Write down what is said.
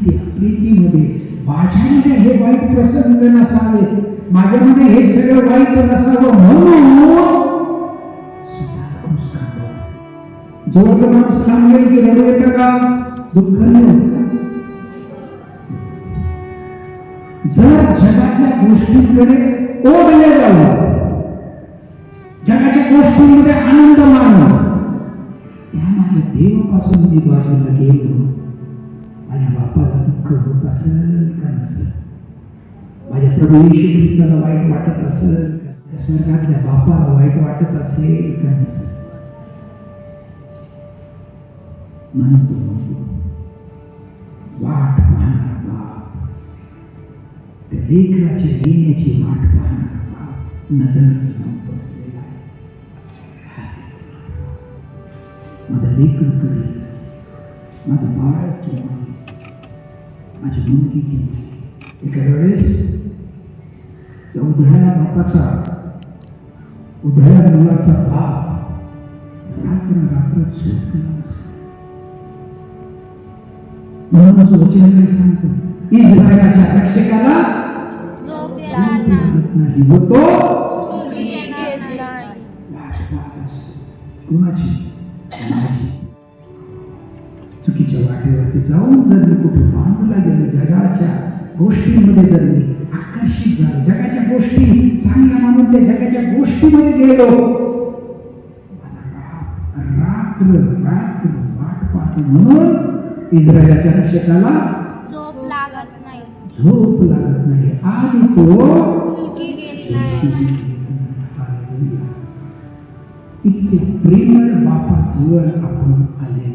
त्या प्रीतीमध्ये माझ्यामध्ये हे वाईट प्रसंग नसावे. माझ्यामध्ये हे सगळं वाईट नसावं म्हणून जेव्हा तो माणूस थांबेल की रडू येतं का? दुःख जर जगातल्या गोष्टींकडे ओढले जाऊ, जगाच्या गोष्टींमध्ये आनंद मानू, त्या माझ्या देवापासून मी बाजूला गेलो. बापाला दुःख होत असेल माझ्या प्रभू येशू ख्रिस्ताला वाईट वाटत असेल त्या स्वर्गातल्या बापाला वाईट वाटत असेल का नसेल म्हणतो वाट पाहणारा बाप त्या लेकराच्या येण्याची वाट पाहणारा नज़र बसलेला माझं लेकर कधी माझं बाळ केव्हा माझ्या विनंती केली एका वेळेस त्या उधळ्या बापाचा उधळ्या मुलाचा बाप रात्र रात्र झोपला म्हणून सोचेंद्र सांगतो इस्रायलाच्या रक्षकाला नाही होतो कोणाची? माझी. चुकीच्या वाटेवरती जाऊन जर मी कुठे बांधला गेलो जगाच्या गोष्टींमध्ये जर मी आकर्षित झालो जगाच्या गोष्टी चांगल्या मानून त्या जगाच्या गोष्टीमध्ये गेलो रात्र रात्र वाट पाहतो म्हणून इस्रायलाच्या रक्षकाला झोप लागत नाही. झोप लागत नाही. आणि तो. इतक्या प्रेमळ बापाजवळ आपण आले